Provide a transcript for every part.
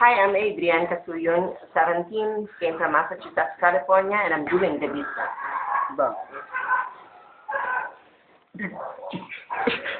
Hi, I'm Adrienne Casuyon, 17, came from Massachusetts, California, and I'm doing the visa. Ba.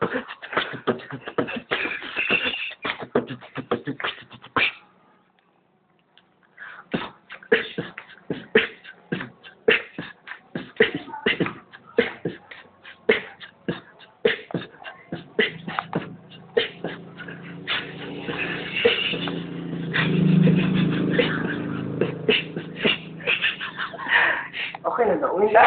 Okay na, na.